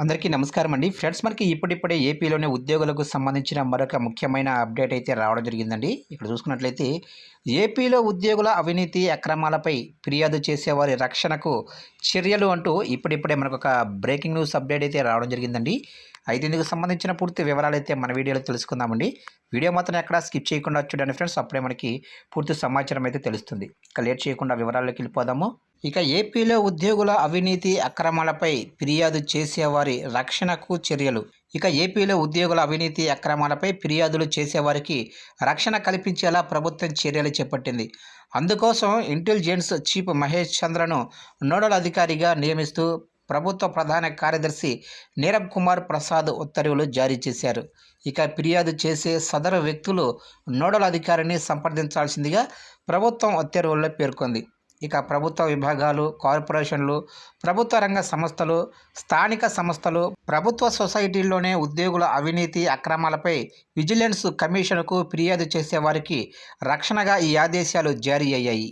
అందరికీ నమస్కారం అండి. ఫ్రెండ్స్ మనకి ఇప్పుడిప్పుడే ఏపీలోనే ఉద్యోగులకు సంబంధించిన మరొక ముఖ్యమైన అప్డేట్ అయితే రావడం జరిగిందండి. ఇక్కడ చూసుకున్నట్లయితే ఏపీలో ఉద్యోగుల అవినీతి అక్రమాలపై ఫిర్యాదు చేసేవారి రక్షణకు చర్యలు అంటూ ఇప్పుడిప్పుడే మనకు ఒక బ్రేకింగ్ న్యూస్ అప్డేట్ అయితే రావడం జరిగిందండి. అయితే ఇందుకు సంబంధించిన పూర్తి వివరాలు అయితే మన వీడియోలో తెలుసుకుందామండి. వీడియో మాత్రం ఎక్కడ స్కిప్ చేయకుండా చూడండి ఫ్రెండ్స్. అప్పుడే మనకి పూర్తి సమాచారం అయితే తెలుస్తుంది. ఇక లేట్ చేయకుండా వివరాల్లోకి వెళ్ళిపోదాము. ఇక ఏపీలో ఉద్యోగుల అవినీతి అక్రమాలపై ఫిర్యాదు చేసేవారి రక్షణకు చర్యలు. ఇక ఏపీలో ఉద్యోగుల అవినీతి అక్రమాలపై ఫిర్యాదులు చేసేవారికి రక్షణ కల్పించేలా ప్రభుత్వం చర్యలు చేపట్టింది. అందుకోసం ఇంటెలిజెన్స్ చీఫ్ మహేష్ చంద్రను నోడల్ అధికారిగా నియమిస్తూ ప్రభుత్వ ప్రధాన కార్యదర్శి నీరబ్ కుమార్ ప్రసాద్ ఉత్తర్వులు జారీ చేశారు. ఇక ఫిర్యాదు చేసే సదరు వ్యక్తులు నోడల్ అధికారిని సంప్రదించాల్సిందిగా ప్రభుత్వం ఉత్తర్వుల్లో పేర్కొంది. ఇక ప్రభుత్వ విభాగాలు కార్పొరేషన్లు ప్రభుత్వ రంగ సంస్థలు స్థానిక సంస్థలు ప్రభుత్వ సొసైటీల్లోనే ఉద్యోగుల అవినీతి అక్రమాలపై విజిలెన్స్ కమిషన్కు ఫిర్యాదు చేసేవారికి రక్షణగా ఈ ఆదేశాలు జారీ అయ్యాయి.